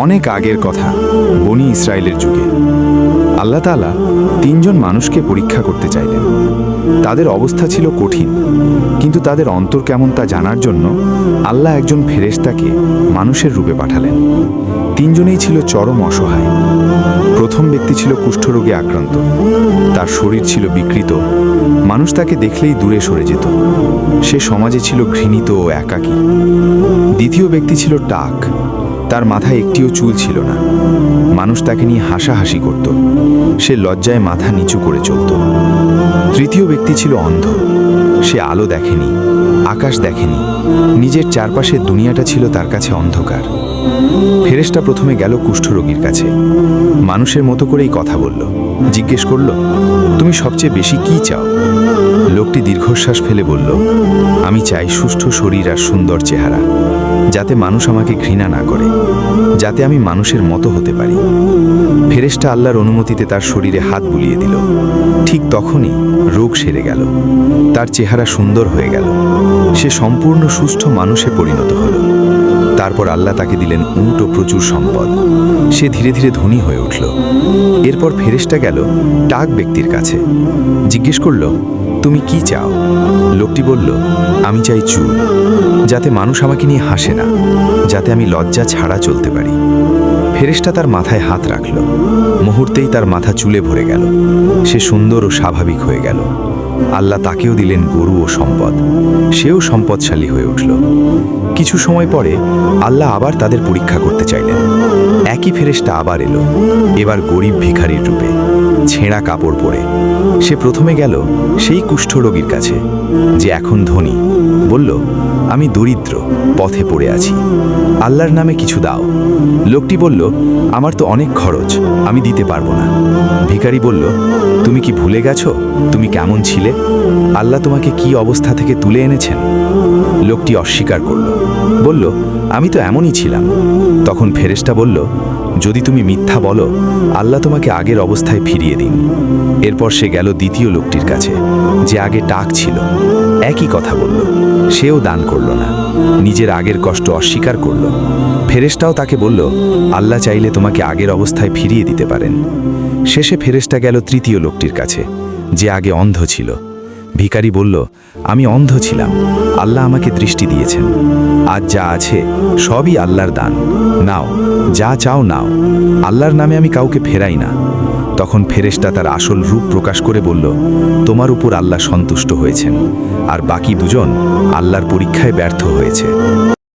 অনেক আগের কথা, বনি ইসরায়েলের যুগে। আল্লাহ তাআলা তিনজন মানুষকে পরীক্ষা করতে চাইলেন। তাদের অবস্থা ছিল কঠিন, কিন্তু তাদের অন্তর কেমন তা জানার জন্য আল্লাহ একজন ফেরেশতাকে মানুষের রূপে পাঠালেন। তিনজনেই ছিল চরম অসহায়। প্রথম ব্যক্তি ছিল কুষ্ঠরোগে আক্রান্ত। তার শরীর ছিল বিকৃত। মানুষ তাকে দেখলেই দূরে সরে যেত। সে সমাজে ছিল ঘৃণিত ও একাকী। দ্বিতীয় ব্যক্তি ছিল টাক তার মাথায় একটিও চুল ছিল না। মানুষ তাকে নিয়ে হাসাহাসি করত। সে লজ্জায় মাথা নিচু করে চলত। তৃতীয় ব্যক্তি ছিল অন্ধ। সে আলো দেখেনি, আকাশ দেখেনি। নিজের চারপাশের দুনিয়াটা ছিল তার কাছে অন্ধকার। ফেরেশতা প্রথমে গেল কুষ্ঠরোগীর কাছে। মানুষের মতো করেই কথা বলল। জিজ্ঞেস করল, তুমি সবচেয়ে বেশি কি চাও? লোকটি দীর্ঘশ্বাস ফেলে বলল, আমি চাই সুষ্ঠু শরীর আর সুন্দর চেহারা, যাতে মানুষ আমাকে ঘৃণা না করে, যাতে আমি মানুষের মতো হতে পারি। ফেরেশতা আল্লাহর অনুমতিতে তার শরীরে হাত বুলিয়ে দিল। ঠিক তখনই রোগ সেরে গেল। তার চেহারা সুন্দর হয়ে গেল। সে সম্পূর্ণ সুস্থ মানুষে পরিণত হলো। তারপর আল্লাহ তাকে দিলেন ও প্রচুর সম্পদ। সে ধীরে ধীরে ধনী হয়ে উঠল। এরপর ফেরেশতা গেল টাক ব্যক্তির কাছে। জিজ্ঞেস করল, তুমি কি চাও? লোকটি বলল, আমি চাই চুল, যাতে মানুষ আমাকে নিয়ে হাসে না, যাতে আমি লজ্জা ছাড়া চলতে পারি। ফেরেশতা তার মাথায় হাত রাখল। মুহূর্তেই তার মাথা চুলে ভরে গেল। সে সুন্দর ও স্বাভাবিক হয়ে গেল। আল্লাহ তাকেও দিলেন গরু ও সম্পদ। সেও সম্পদশালী হয়ে উঠল। কিছু সময় পরে আল্লাহ আবার তাদের পরীক্ষা করতে চাইলেন। একই ফেরেশতা আবার এলো। এবার গরিব ভিখারির রূপে ছেঁড়া কাপড় পরে সে প্রথমে গেল সেই কুষ্ঠরোগীর কাছে, যে এখন ধনী। বলল, আমি দরিদ্র, পথে পড়ে আছি। আল্লাহর নামে কিছু দাও। লোকটি বলল, আমার তো অনেক খরচ, আমি দিতে পারব না। ভিখারি বলল, তুমি কি ভুলে গেছো? তুমি কেমন ছিলে? আল্লাহ তোমাকে কি অবস্থা থেকে তুলে এনেছেন? লোকটি অস্বীকার করল। বলল, আমি তো এমনই ছিলাম। তখন ফেরেশতা বলল, যদি তুমি মিথ্যা বলো, আল্লাহ তোমাকে আগের অবস্থায় ফিরিয়ে দিন। এরপর সে গেল দ্বিতীয় লোকটির কাছে, যে আগে টাক ছিল। একই কথা বলল, সেও দান করল না, নিজের আগের কষ্ট অস্বীকার করল। ফেরেশতাও তাকে বলল, আল্লাহ চাইলে তোমাকে আগের অবস্থায় ফিরিয়ে দিতে পারেন। শেষে ফেরেশতা গেল তৃতীয় লোকটির কাছে, যে আগে অন্ধ ছিল। ভিখারি বলল, আমি অন্ধ ছিলাম। আল্লাহ আমাকে দৃষ্টি দিয়েছেন। আজ যা আছে, সবই আল্লাহর দান। নাও, যা চাও নাও। আল্লাহর নামে আমি কাউকে ফেরাই না। তখন ফেরেশতা তার আসল রূপ প্রকাশ করে বলল, তোমার উপর আল্লাহ সন্তুষ্ট হয়েছেন। আর বাকি দুজন আল্লাহর পরীক্ষায় ব্যর্থ হয়েছে।